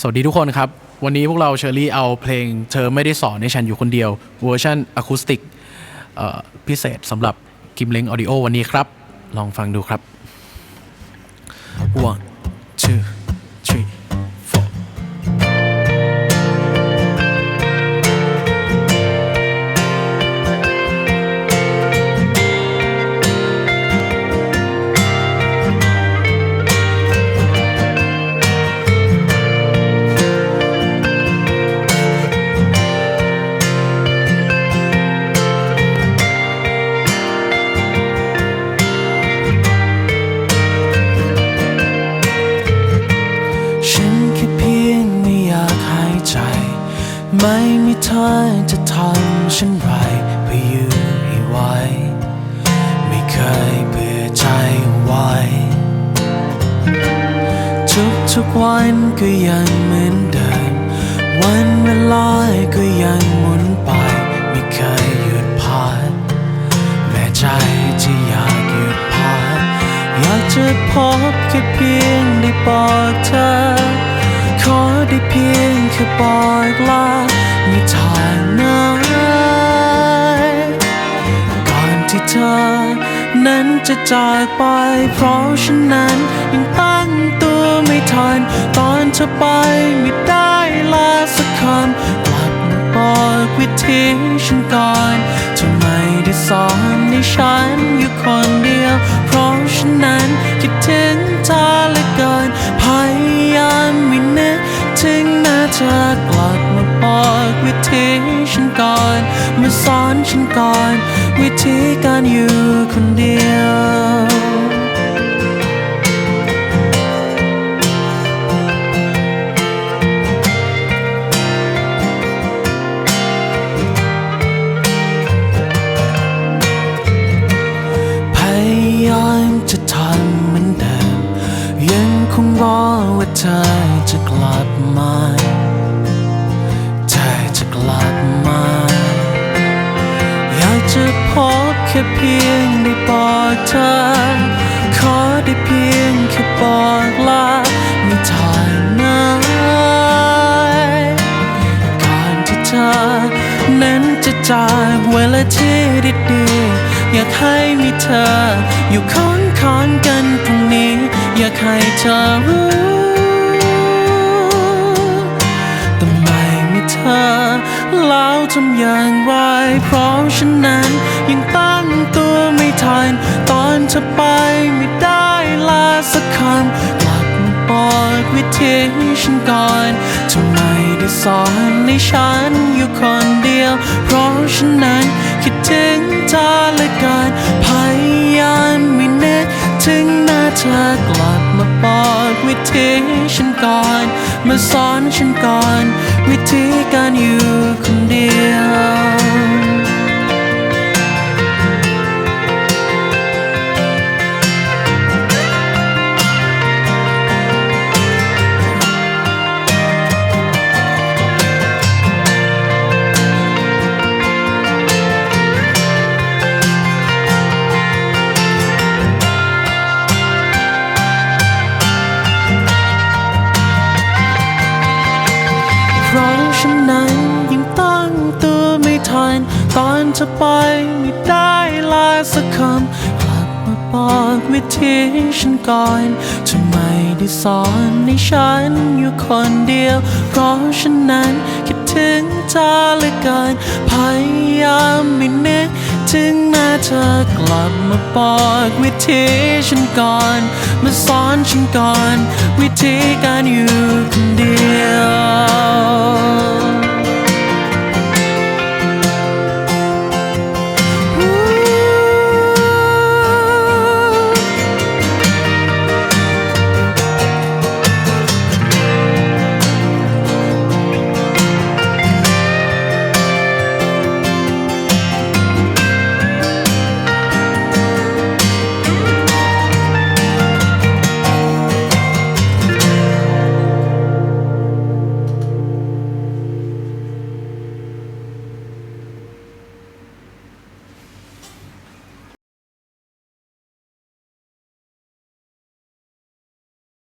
สวัสดีทุกคนครับ วันนี้พวกเราเชอรี่เอาเพลงเธอไม่ได้สอนในฉันอยู่คนเดียวเวอร์ชันอะคูสติกพิเศษสำหรับกิมเล้งออดิโอวันนี้ครับ ลองฟังดูครับ one จะทำฉันไรเพื่ออยู่ให้ไวไม่เคยเบื่อใจไว้ทุกทุกวันก็ยังเหมือนเดิม วันเวลาก็ยังหมุนไป ไม่เคยหยุดพักแม้ใจที่อยากหยุดพักอยากจะพบแค่เพียงได้บอกเธอ ขอได้เพียงแค่บอกลาไม่ท ธอ นั้นจะจากไป เพราะฉันนั้นยังตั้งตัวไม่ทัน ตอนเธอไปไม่ได้ลาสักคำกลับมาบอกวิธีฉันก่อนจะไม่ได้สอนให้ฉันอยู่คนเดียว เพราะฉันนั้นคิดถึงเธอเหลือเกินพยายามไม่นึกถึงหน้ เธอกลับมาบอกวิธีฉันก่อน มาสอนฉันก่อน วิธีการอยู่คนเดียวพยายามจะทำเหมือนเดิมยังคงรอว่าเธอจะกลับมา ค่เพียงได้บอกเธอ ขอได้เพียงแค่บอกลาไม่ทางไหนก่อนที่เธอนั้นจะจากเวลาที่ดีๆอยากให้มีเธอ อยู่ข้างข้างกันตรงนี้ อยากให้เธอรู้แต่ไมมีเธอแล้วทำอย่างไรเพราะฉันนั้นยังตั้งตัวไม่ ทันตอนเธอไปไม่ได้ลาสักคำกลับมาบอกวิธีฉันก่อนทำไมได้สอนให้ฉันอยู่คนเดียว เพราะฉันนั้นคิดถึงเธอเหลือเกินพยายามไม่นึกถึงหน้าเธอกลับมาบอกวิธีฉันก่อน มาสอนฉันก่อน วิธีการอยู่คนเดียว ฉันนั้นยังตั้งตัวไม่ทันตอนเธอไปไม่ได้ลาสักคำกลับมาบอกวิธีฉันก่อนทำไมได้สอนให้ฉันอยู่คนเดียว เพราะฉันนั้นคิดถึงเธอเหลือเกินพยายามไม่นึกถึงหน้าเธอกลับมาบอกวิธีฉันก่อน มาสอนฉันก่อน วิธีการอยู่คนเดียว